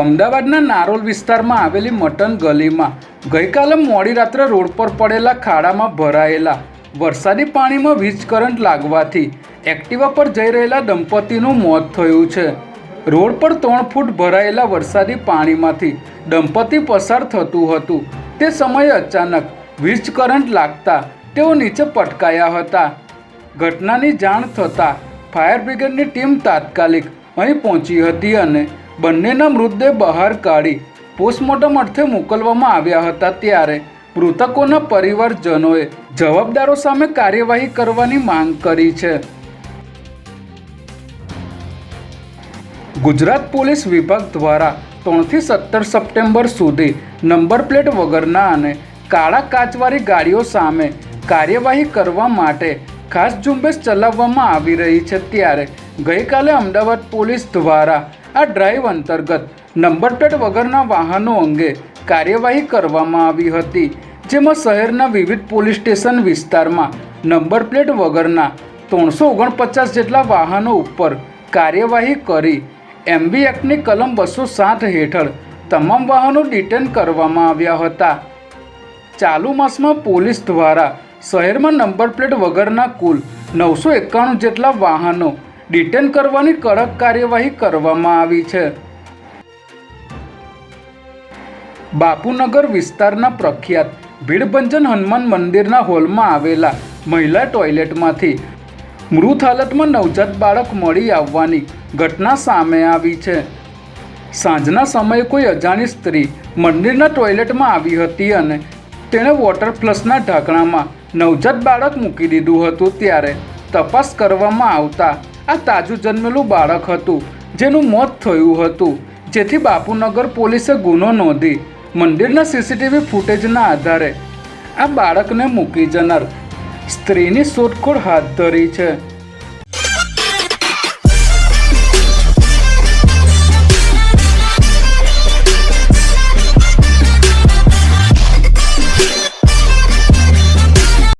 અમદાવાદના નારોલ વિસ્તારમાં આવેલી મટન ગલીમાં ગઈકાલે મોડી રાત્રે રોડ પર પડેલા ખાડામાં ભરાયેલા વરસાદી પાણીમાં વીજ કરંટ લાગવાથી એક્ટિવા પર જઈ રહેલા દંપતીનું મોત થયું છે. રોડ પર ત્રણ ફૂટ ભરાયેલા વરસાદી પાણીમાંથી દંપતી પસાર થતું હતું. તે સમયે અચાનક વીજ કરંટ લાગતા તેઓ નીચે પટકાયા હતા. ઘટનાની જાણ થતાં ફાયર બ્રિગેડની ટીમ તાત્કાલિક અહીં પહોંચી હતી અને બંનેના મૃતદેહ બહાર કાઢી પોસ્ટમોર્ટમ અર્થે મોકલવામાં આવ્યા હતા ત્યારે મૃતકોના પરિવારજનોએ જવાબદારો સામે કાર્યવાહી કરવાની માંગ કરી છે. ગુજરાત પોલીસ વિભાગ દ્વારા ત્રણથી સત્તર સપ્ટેમ્બર સુધી નંબર પ્લેટ વગરના અને કાળા કાચવાળી ગાડીઓ સામે કાર્યવાહી કરવા માટે ખાસ ઝુંબેશ ચલાવવામાં આવી રહી છે ત્યારે ગઈકાલે અમદાવાદ પોલીસ દ્વારા આ ડ્રાઈવ અંતર્ગત નંબર પ્લેટ વગરના વાહનો અંગે કાર્યવાહી કરવામાં આવી હતી, જેમાં શહેરના વિવિધ પોલીસ સ્ટેશન વિસ્તારમાં નંબર પ્લેટ વગરના ત્રણસો ઓગણપચાસ જેટલા વાહનો ઉપર કાર્યવાહી કરી એમબી એક્ટની કલમ બસો સાત હેઠળ તમામ વાહનો ડિટેન કરવામાં આવ્યા હતા. ચાલુ માસમાં પોલીસ દ્વારા શહેરમાં નંબર પ્લેટ વગરના કુલ નવસો એકાણું જેટલા વાહનો ડિટેન કરવાની કડક કાર્યવાહી કરવામાં આવી છે. બાપુનગર વિસ્તારના પ્રખ્યાત ભીડભંજન હનુમાન મંદિરના હોલમાં આવેલા મહિલા ટોયલેટમાંથી મૃત હાલતમાં નવજાત બાળક મળી આવવાની ઘટના સામે આવી છે. સાંજના સમયે કોઈ અજાણી સ્ત્રી મંદિરના ટોયલેટમાં આવી હતી અને તેણે વોટર ફ્લશના ઢાંકણામાં નવજાત બાળક મૂકી દીધું હતું ત્યારે તપાસ કરવામાં આવતા આ તાજું જન્મેલું બાળક હતું, જેનું મોત થયું હતું. જેથી બાપુનગર પોલીસે ગુનો નોંધી મંદિરના સીસીટીવી ફૂટેજના આધારે આ બાળકને મૂકી જનાર. સ્ત્રીની શોધખોળ હાથ ધરી છે.